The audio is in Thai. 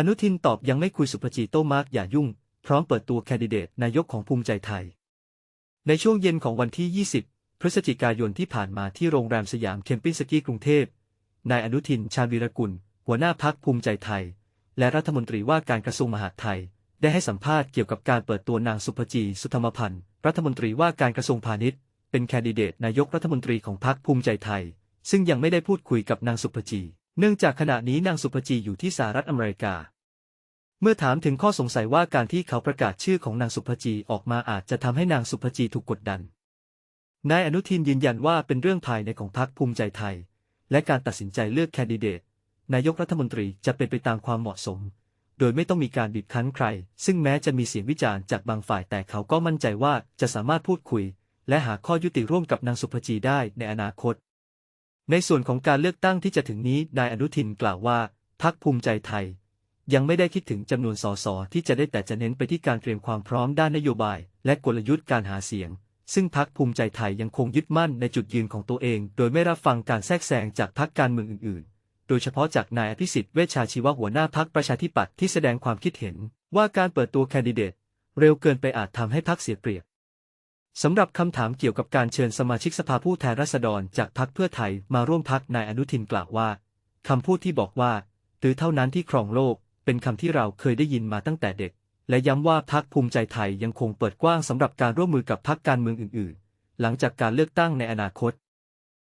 อนุทินตอบยังไม่คุยสุภจีโต้มาร์กอย่ายุ่ง พร้อมเปิดตัวแคนดิเดตนายกของภูมิใจไทย ในช่วงเย็นของวันที่ 20 พฤศจิกายนที่ผ่านมาที่โรงแรมสยามเคมปินสกีกรุงเทพ นายอนุทินชาญวีรกุล หัวหน้าพักภูมิใจไทย และรัฐมนตรีว่าการกระทรวงมหาดไทย ได้ให้สัมภาษณ์เกี่ยวกับการเปิดตัวนางสุภจีสุธรรมพันธ์รัฐมนตรีว่าการกระทรวงพาณิชย์ เป็นแคนดิเดตนายกรัฐมนตรีของพรรคภูมิใจไทย ซึ่งยังไม่ได้พูดคุยกับนางสุภจี เนื่องจากขณะนี้นางสุภจีอยู่ที่สหรัฐอเมริกา เมื่อถามถึงข้อสงสัยว่าการที่เขาประกาศชื่อของนางสุภจีออกมาอาจจะทำให้นางสุภจีถูกกดดัน นายอนุทินยืนยันว่าเป็นเรื่องภายในของพรรคภูมิใจไทย และการตัดสินใจเลือกแคนดิเดต นายกรัฐมนตรีจะเป็นไปตามความเหมาะสม โดยไม่ต้องมีการบีบคั้นใคร ซึ่งแม้จะมีเสียงวิจารณ์จากบางฝ่ายแต่เขาก็มั่นใจว่าจะสามารถพูดคุย และหาข้อยุติร่วมกับนางสุภจีได้ในอนาคต ในส่วนของการเลือกตั้งที่จะถึงนี้นายอนุทินกล่าวว่าพรรคภูมิใจไทย ยังไม่ได้คิดถึงจำนวนสสที่จะได้แต่จะเน้นไปที่การเตรียมความพร้อมด้านนโยบาย และกลยุทธ์การหาเสียง ซึ่งพรรคภูมิใจไทยยังคงยึดมั่นในจุดยืนของตัวเอง โดยไม่รับฟังการแทรกแซงจากพรรคการเมืองอื่น ๆ โดยเฉพาะจากนายอภิสิทธิ์เวชชาชีวะหัวหน้าพรรคประชาธิปัตย์ที่แสดงความคิดเห็น ว่าการเปิดตัวแคนดิเดตเร็วเกินไปอาจทำให้พรรคเสียเปรียบ สำหรับคำถามเกี่ยวกับการเชิญสมาชิกสภาผู้แทนราษฎรจากพรรคเพื่อไทยมาร่วมพักนายอนุทินกล่าวว่าคำพูดที่บอกว่า หรือเท่านั้นที่ครองโลก เป็นคำที่เราเคยได้ยินมาตั้งแต่เด็ก และย้ำว่าพรรคภูมิใจไทยยังคงเปิดกว้างสำหรับการร่วมมือกับพรรคการเมืองอื่น ๆ หลังจากการเลือกตั้งในอนาคต